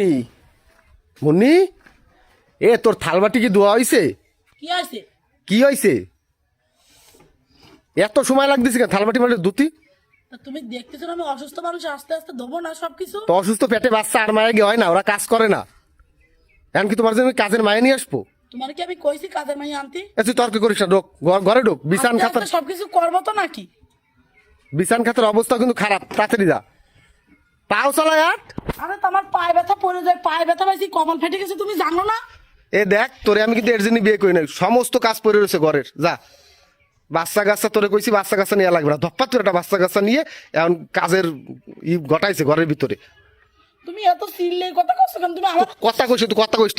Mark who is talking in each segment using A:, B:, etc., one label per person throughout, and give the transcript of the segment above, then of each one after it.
A: মুন্নি মুন্নি? এ তোর থালবাটি কি ধোয়া হইছে?
B: কি আছে
A: কি হইছে? এত সময় লাগতেছে কেন? থালবাটি মানে ধুতি?
B: তা তুমি দেখতেছো না আমি অসুস্থ মানুষ আস্তে আস্তে ধোবো না সবকিছু?
A: তো অসুস্থ পেটে বাচ্চা আর মায়ে গিয়ে হয় না ওরা কাজ করে না। এখন কি তোমার জন্য কাজের মায়ে নিয়ে আসব?
B: তোমার কি আমি কইছি কাজের মাই আনতে?
A: তুই তর্ক করিস না ঢোক ঘরে ঢোক বিছান খাতার
B: সবকিছু করব তো নাকি?
A: বিছান খাতার অবস্থা কিন্তু খারাপ তাড়াতাড়ি যা। পাও চালায় আট।
B: আরে তোমার পায়ে ব্যথা পড়ে যায় পায়ে ব্যথা পাইছি কপাল ফেটে গেছে তুমি জানো না?
A: এ দেখ তোরে আমি কিন্তু এর জন্য বিয়ে করি না সমস্ত কাজ পড়ে রয়েছে ঘরের। যা। বাচ্চা কাচ্চা তোরে কইছি বাচ্চা কাচ্চা নিয়ে লাগবে না। ধপ্পা তোর একটা বাচ্চা কাচ্চা নিয়ে এখন কাজের ই ঘটাইছে ঘরের ভিতরে।
B: তুমি এত সিললে কথা কষ্ট কেন? তুমি আমার
A: কথা কইস তুই কথা কইস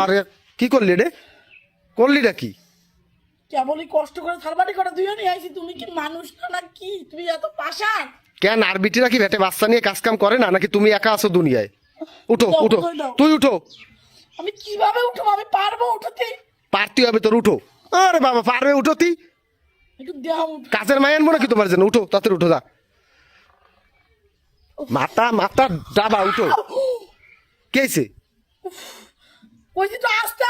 A: আরে কি করলি রে? করলি না কি?
B: কেবলই কষ্ট করে থালবাটি করে দুইও নিয়ে আইছি তুমি কি মানুষ না কি? তুমি এত পাশান
A: কেন আর বিটিরা কি ভেটে বাচ্চা নিয়ে কাজ কাম করে না? নাকি তুমি একা আছো দুনিয়ায়? উঠো উঠো। তুই উঠো।
B: আমি কীভাবে উঠবো? আমি পারব উঠতে?
A: পারতে হবে তোর উঠো। আরে বাবা পারবে উঠো তুই
B: উঠ
A: কাজের মায় আনব নাকি তোমার জন্য? উঠো তাড়াতাড়ি উঠো যা। মাথা মাথা ডাবা উঠো। কেছে হয়েছে?
B: তো আস্তে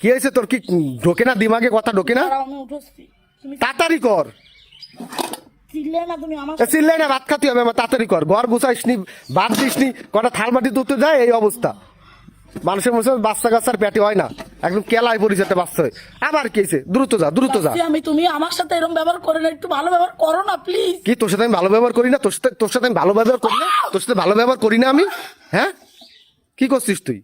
A: কি হয়েছে তোর? কি ঢোকে না? দিমাগে কথা ঢোকে না? তাড়াতাড়ি কর।
B: চিল্লে না
A: ভাত খাতে হবে তাড়াতাড়ি কর। ঘর গুছাইস নি ভাত দিস নি কটা থাল বাটি দুধতে যায় এই অবস্থা। মানুষের মধ্যে বাচ্চা কাচ্চার পেটে হয় না। একদম কেলায় একটা বাচ্চা হয়। আবার দ্রুত যা দ্রুত যা।
B: আমি তুমি আমার সাথে এরকম ব্যবহার করে না একটু ভালো ব্যবহার করো না প্লিজ
A: কি তোর সাথে আমি ভালো ব্যবহার করি না? তোর সাথে তোর সাথে আমি ভালো ব্যবহার করি না? তোর সাথে ভালো ব্যবহার করি না আমি? হ্যাঁ? কি করছিস তুই?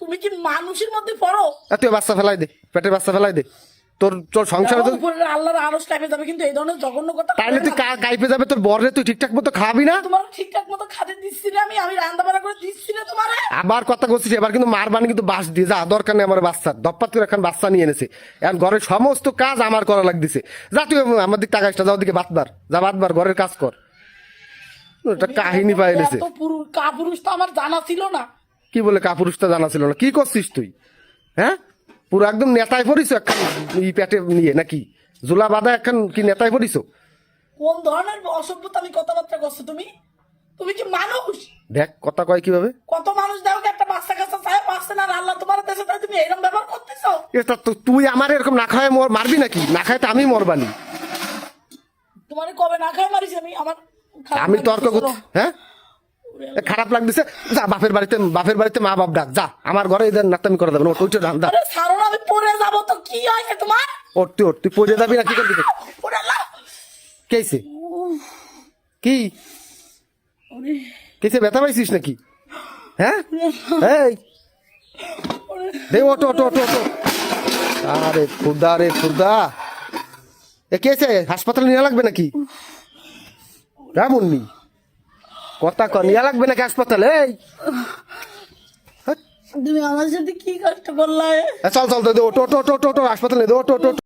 B: তুমি কি মানুষের মধ্যে পড়ো?
A: তুই বাচ্চা ফেলাই দে পেটের বাচ্চা ফেলাই দে। তোর তোর সংসারে তো
B: উপরে আল্লাহর আরস টাইপে যাবে কিন্তু এই ধরনের জঘন্য কথা
A: তাইলে তুই কাইপে যাবে তোর বরে তুই ঠিকঠাক মতো খাবি না?
B: তোমার ঠিকঠাক মতো খাতে দিচ্ছি না আমি আমি রান্না বান্না করে দিচ্ছি না তোমার।
A: আবার কথা করছিস এবার কিন্তু মার বানি কিন্তু বাস দিয়ে যা দরকার নেই আমার বাচ্চার। দপ্পাত করে এখন বাচ্চা নিয়ে এনেছে। এখন ঘরের সমস্ত কাজ আমার করা লাগতেছে। যা তুই আমার দিক টাকা যাও দিকে বাতবার যা বাতবার ঘরের কাজ কর। একটা কাহিনী পাই এনেছে।
B: কাপুরুষ তো আমার জানা ছিল না।
A: কি বলে কাপুরুষটা জানা ছিল না? কি করছিস তুই? হ্যাঁ? পুরো একদম নেতায় পড়িস একখান ই পেটে নিয়ে নাকি? জোলা বাঁধা একখান কি নেতায় পড়িস
B: কোন ধরনের অসভ্যতা আমি কথাবার্তা করছ তুমি? তুমি কি মানুষ?
A: দেখ কথা কয় কীভাবে?
B: কত মানুষ দেখো একটা বাচ্চা কাচ্চা চায় পাচ্ছে না আর আল্লাহ তোমার দেশে তাই তুমি এরকম ব্যবহার করতেছো?
A: এটা তো তুই আমার এরকম না খায় মর মারবি নাকি? না খায় তো আমি মরবানি।
B: তোমার কবে না খাই মারিস আমি? আমার
A: আমি তর্ক। করছি হ্যাঁ? খারাপ লাগতেছে। যা বাপের বাড়িতে বাপের বাড়িতে মা বাপ ডাক যা আমার ঘরে এদের নাতামি করে দেবে না ওটা ওইটা দা
B: আরে আমি পড়ে যাব তো কি হয়েছে তোমার?
A: ওর তুই ওর তুই পড়ে যাবি না কি করবি। কেছে কি কেছে ব্যথা পাইছিস নাকি? হ্যাঁ? এই। দে ওটো ওটো ওটো ওটো আরে খুদা রে খুদা এ কেছে হাসপাতালে নিয়ে লাগবে নাকি? কেমন নি কথা কন ইয়া লাগবে নাকি হাসপাতালে?
B: তুমি আমার সাথে কি কষ্ট করলে
A: চল চল তো ওটো ওটো ওটো ওটো হাসপাতালে দে ওটো ওটো।